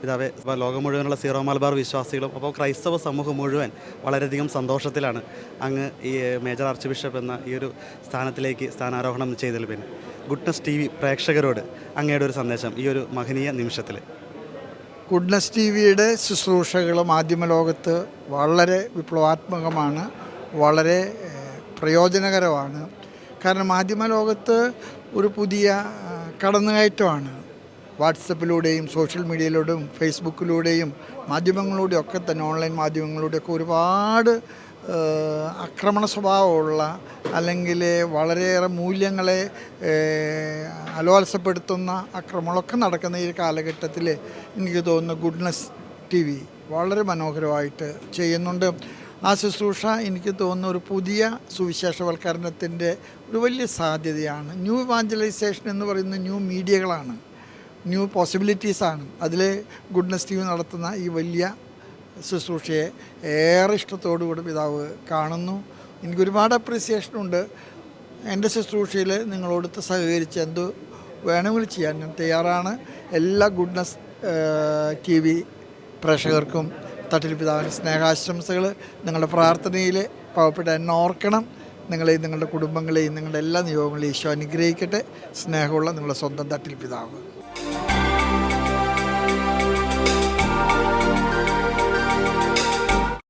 പിതാവെ ലോകം മുഴുവനുള്ള സീറോ മലബാർ വിശ്വാസികളും അപ്പോൾ ക്രൈസ്തവ സമൂഹം മുഴുവൻ വളരെയധികം സന്തോഷത്തിലാണ് അങ്ങ് ഈ മേജർ ആർച്ച് ബിഷപ്പ് എന്ന ഈ ഒരു സ്ഥാനത്തിലേക്ക് സ്ഥാനാരോഹണം ചെയ്തതിൽ പിന്നെ ഗുഡ്നസ് ടി വി പ്രേക്ഷകരോട് അങ്ങയുടെ ഒരു സന്ദേശം ഈ ഒരു മഹനീയ നിമിഷത്തിൽ ഗുഡ്നസ് ടി വിയുടെ ശുശ്രൂഷകൾ മാധ്യമലോകത്ത് വളരെ വിപ്ലവാത്മകമാണ് വളരെ പ്രയോജനകരമാണ്. കാരണം മാധ്യമലോകത്ത് ഒരു പുതിയ കടന്നുകയറ്റമാണ്. വാട്സപ്പിലൂടെയും സോഷ്യൽ മീഡിയയിലൂടെയും ഫേസ്ബുക്കിലൂടെയും മാധ്യമങ്ങളിലൂടെയും ഒക്കെ തന്നെ ഓൺലൈൻ മാധ്യമങ്ങളിലൂടെയൊക്കെ ഒരുപാട് ആക്രമണ സ്വഭാവമുള്ള അല്ലെങ്കിൽ വളരെയേറെ മൂല്യങ്ങളെ അലോത്സപ്പെടുത്തുന്ന ആക്രമണമൊക്കെ നടക്കുന്ന ഈ കാലഘട്ടത്തിൽ എനിക്ക് തോന്നുന്നു ഗുഡ്നസ് ടി വി വളരെ മനോഹരമായിട്ട് ചെയ്യുന്നുണ്ട്. ആ ശുശ്രൂഷ എനിക്ക് തോന്നുന്ന ഒരു പുതിയ സുവിശേഷവൽക്കരണത്തിന്റെ ഒരു വലിയ സാധ്യതയാണ്. ന്യൂ ഇവാഞ്ചലൈസേഷൻ എന്ന് പറയുന്ന ന്യൂ മീഡിയകളാണ് ന്യൂ പോസിബിലിറ്റീസാണ്. അതിൽ ഗുഡ്നസ് ടി നടത്തുന്ന ഈ വലിയ ശുശ്രൂഷയെ ഏറെ ഇഷ്ടത്തോടുകൂടി പിതാവ് കാണുന്നു. എനിക്ക് ഒരുപാട് അപ്രീസിയേഷൻ ഉണ്ട് എന്റെ ശുശ്രൂഷയിൽ നിങ്ങളോടുത്ത് സഹകരിച്ച് എന്ത് വേണമെങ്കിലും ചെയ്യാൻ ഞാൻ തയ്യാറാണ്. എല്ലാ ഗുഡ്നസ് ടി വി പ്രേക്ഷകർക്കും തട്ടിൽ പിതാവിന് സ്നേഹാശംസകൾ നിങ്ങളുടെ പ്രാർത്ഥനയിൽ പാവപ്പെട്ട എന്നെ ഓർക്കണം. നിങ്ങളെയും നിങ്ങളുടെ കുടുംബങ്ങളെയും നിങ്ങളുടെ എല്ലാ നിയോഗങ്ങളെയും ഈശോ അനുഗ്രഹിക്കട്ടെ. സ്നേഹമുള്ള നിങ്ങളുടെ സ്വന്തം തട്ടിൽ പിതാവ്.